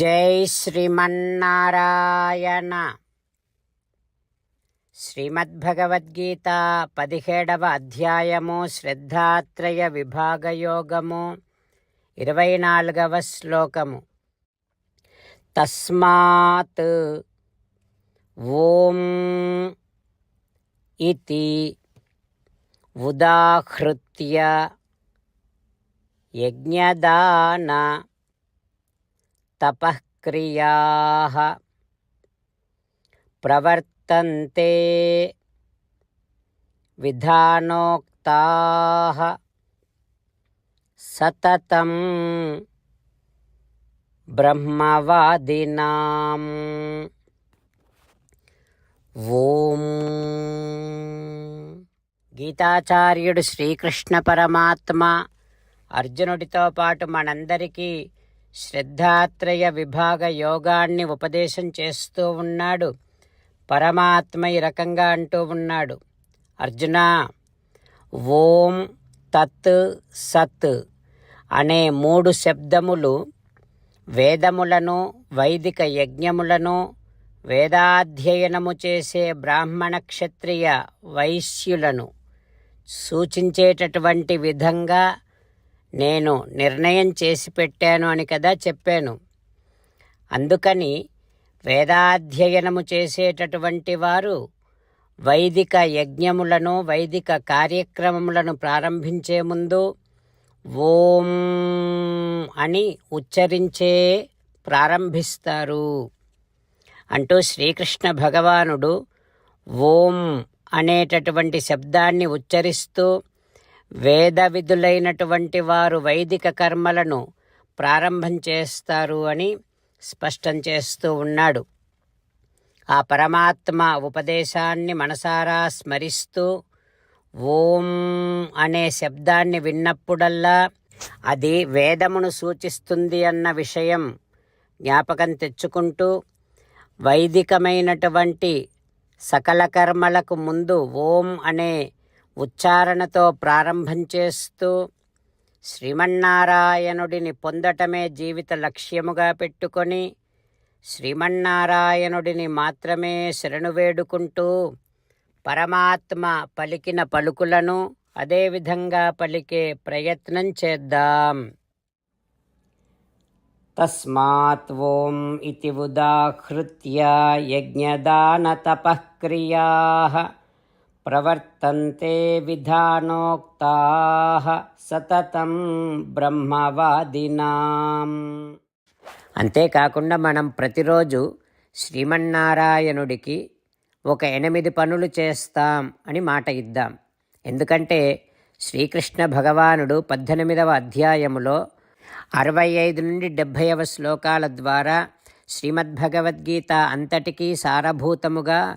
జై శ్రీమన్నారాయణ. శ్రీమద్భగవద్గీత పదిహేడవ అధ్యాయము శ్రద్ధాత్రయ విభాగయోగము ఇరవై నాలుగవ శ్లోకము. తస్మాత్ ఓం ఇది ఉదాహృత్య యజ్ఞదాన తపఃక్రియాः ప్రవర్తంతే విధానోక్తాः సతతం బ్రహ్మవాదినాం ఓం గీతాచార్యుడు శ్రీకృష్ణ పరమాత్మ అర్జునుడితో పాటు మనందరికీ శ్రద్ధాత్రయ విభాగ యోగాన్ని ఉపదేశం చేస్తూ ఉన్నాడు. పరమాత్మ ఈ రకంగా అంటూ ఉన్నాడు. అర్జున ఓం తత్ సత్ అనే మూడు శబ్దములు వేదములను వైదిక యజ్ఞములను వేదాధ్యయనము చేసే బ్రాహ్మణ క్షత్రియ వైశ్యులను సూచించేటటువంటి విధంగా నేను నిర్ణయం చేసి పెట్టాను అని కదా చెప్పాను. అందుకని వేదాధ్యయనము చేసేటటువంటి వారు వైదిక యజ్ఞములను వైదిక కార్యక్రమములను ప్రారంభించే ముందు ఓం అని ఉచ్చరించే ప్రారంభిస్తారు. అంటూ శ్రీకృష్ణ భగవానుడు ఓం అనేటటువంటి శబ్దాన్ని ఉచ్చరిస్తూ వేద విధులైనటువంటి వారు వైదిక కర్మలను ప్రారంభం చేస్తారు అని స్పష్టం చేస్తూ ఉన్నాడు. ఆ పరమాత్మ ఉపదేశాన్ని మనసారా స్మరిస్తూ ఓం అనే శబ్దాన్ని విన్నప్పుడల్లా అది వేదమును సూచిస్తుంది అన్న విషయం జ్ఞాపకం తెచ్చుకుంటూ వైదికమైనటువంటి సకల కర్మలకు ముందు ఓం అనే ఉచ్చారణతో ప్రారంభం చేస్తూ శ్రీమన్నారాయణుడిని పొందటమే జీవిత లక్ష్యముగా పెట్టుకొని శ్రీమన్నారాయణుడిని మాత్రమే శరణు వేడుకుంటూ పరమాత్మ పలికిన పలుకులను అదేవిధంగా పలికే ప్రయత్నం చేద్దాం. తస్మాత్ ఓం ఇది ఉదాహృత్య యజ్ఞదానతపక్రియా ప్రవర్తంతే విధానోక్తాः సతతం బ్రహ్మవాదినాం. అంతేకాకుండా మనం ప్రతిరోజు శ్రీమన్నారాయణుడికి ఒక ఎనిమిది పనులు చేస్తాం అని మాట ఇద్దాం. ఎందుకంటే శ్రీకృష్ణ భగవానుడు పద్దెనిమిదవ అధ్యాయములో అరవై ఐదు నుండి డెబ్భైవ శ్లోకాల ద్వారా శ్రీమద్భగవద్గీత అంతటికీ సారభూతముగా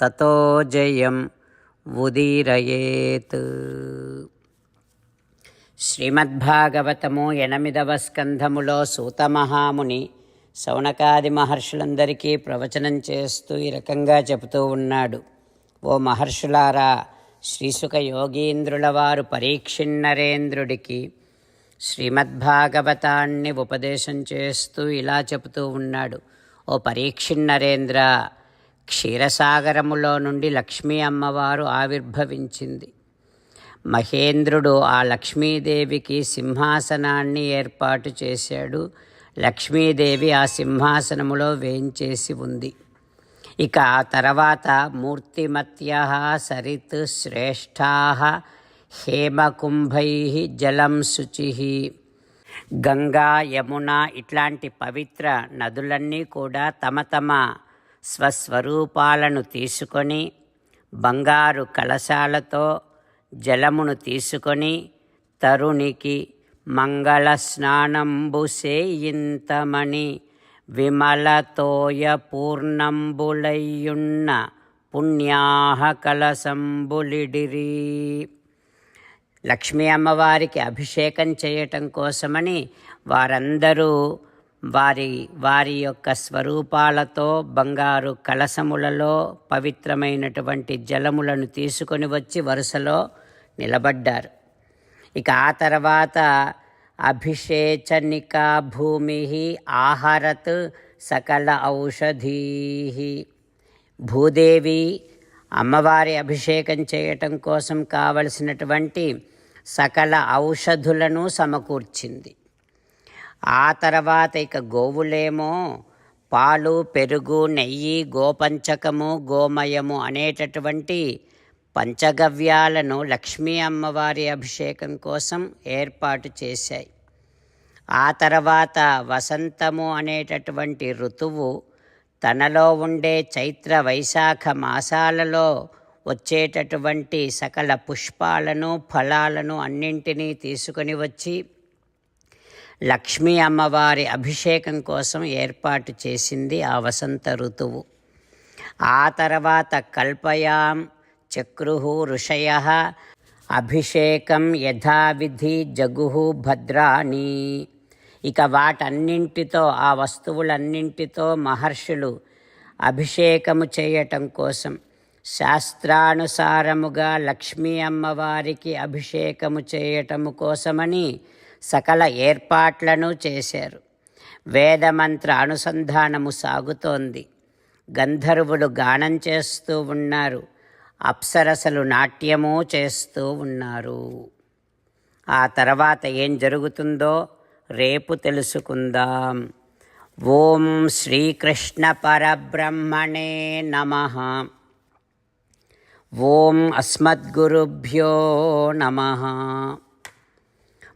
తతో జయం ఉదీరయేత్. శ్రీమద్భాగవతము ఎనిమిదవ స్కంధములో సూతమహాముని శౌనకాది మహర్షులందరికీ ప్రవచనం చేస్తూ ఈ రకంగా చెబుతూ ఉన్నాడు. ఓ మహర్షులారా శ్రీసుఖ యోగీంద్రుల వారు పరీక్షిన్నరేంద్రుడికి శ్రీమద్భాగవతాన్ని ఉపదేశం చేస్తూ ఇలా చెబుతూ ఉన్నాడు. ఓ పరీక్షిన్నరేంద్ర క్షీరసాగరములో నుండి లక్ష్మీ అమ్మవారు ఆవిర్భవించింది. మహేంద్రుడు ఆ లక్ష్మీదేవికి సింహాసనాన్ని ఏర్పాటు చేశాడు. లక్ష్మీదేవి ఆ సింహాసనములో వేయించేసి ఉంది. ఇక ఆ తర్వాత మూర్తిమత్య సరిత్ శ్రేష్టా హేమకుంభై జలం శుచి. గంగా యమున ఇట్లాంటి పవిత్ర నదులన్నీ కూడా తమ తమ స్వస్వరూపాలను తీసుకొని బంగారు కలశాలతో జలమును తీసుకొని తరుణికి మంగళ స్నానంబు సేయింతమని విమలతోయ పూర్ణంబులయ్యున్న పుణ్యాహ కలశంబులిడిరి. లక్ష్మీ అమ్మవారికి అభిషేకం చేయటం కోసమని వారందరూ వారి వారి యొక్క స్వరూపాలతో బంగారు కలసములలో పవిత్రమైనటువంటి జలములను తీసుకొని వచ్చి వరుసలో నిలబడ్డారు. ఇక ఆ తర్వాత అభిషేచనికా భూమి ఆహారత్ సకల ఔషధీ భూదేవి అమ్మవారి అభిషేకం చేయటం కోసం కావలసినటువంటి సకల ఔషధులను సమకూర్చింది. ఆ తర్వాత ఇక గోవులేమో పాలు పెరుగు నెయ్యి గోపంచకము గోమయము అనేటటువంటి పంచగవ్యాలను లక్ష్మీ అమ్మవారి అభిషేకం కోసం ఏర్పాటు చేశాయి. ఆ తర్వాత వసంతము అనేటటువంటి ఋతువు తనలో ఉండే చైత్ర వైశాఖ మాసాలలో వచ్చేటటువంటి సకల పుష్పాలను ఫలాలను అన్నింటినీ తీసుకొని వచ్చి లక్ష్మీ అమ్మవారి అభిషేకం కోసం ఏర్పాటు చేసింది ఆ వసంత ఋతువు. ఆ తర్వాత కల్పయాం చక్రు ఋషయ అభిషేకం యథావిధి జగుహు భద్రాణి. ఇక వాటన్నింటితో ఆ వస్తువులన్నింటితో మహర్షులు అభిషేకము చేయటం కోసం శాస్త్రానుసారముగా లక్ష్మీ అమ్మవారికి అభిషేకము చేయటము కోసమని సకల ఏర్పాట్లను చేశారు. వేదమంత్ర అనుసంధానము సాగుతోంది. గంధర్వులు గానం చేస్తూ ఉన్నారు. అప్సరసలు నాట్యము చేస్తూ ఉన్నారు. ఆ తర్వాత ఏం జరుగుతుందో రేపు తెలుసుకుందాం. ఓం శ్రీకృష్ణ పరబ్రహ్మణే నమ. ఓం అస్మద్గురుభ్యో నమ.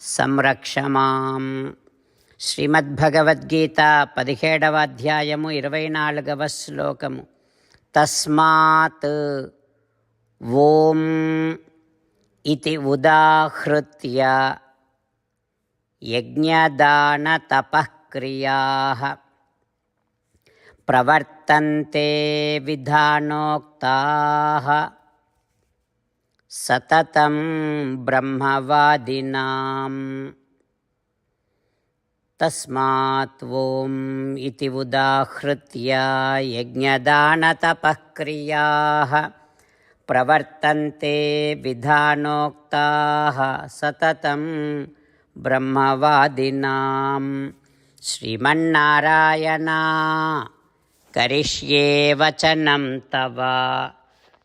సంరక్ష మాం శ్రీమద్భగవద్గీత పదిహేడవ అధ్యాయము ఇరవై నాలుగవ శ్లోకము. తస్మాత్ ఓం ఇది ఉదాహృత్య యజ్ఞదాన తపక్రియా ప్రవర్తంతే విధానోక్తా. సతతం బ్రహ్మవాదినాం. తస్మాత్ ఓం ఇది ఉదాహృత్య యజ్ఞదానతపఃక్రియాः. ప్రవర్తంతే విధానోక్తాः సతతం బ్రహ్మవాదినాం. శ్రీమన్నారాయణ కరిష్యే వచనం తవ.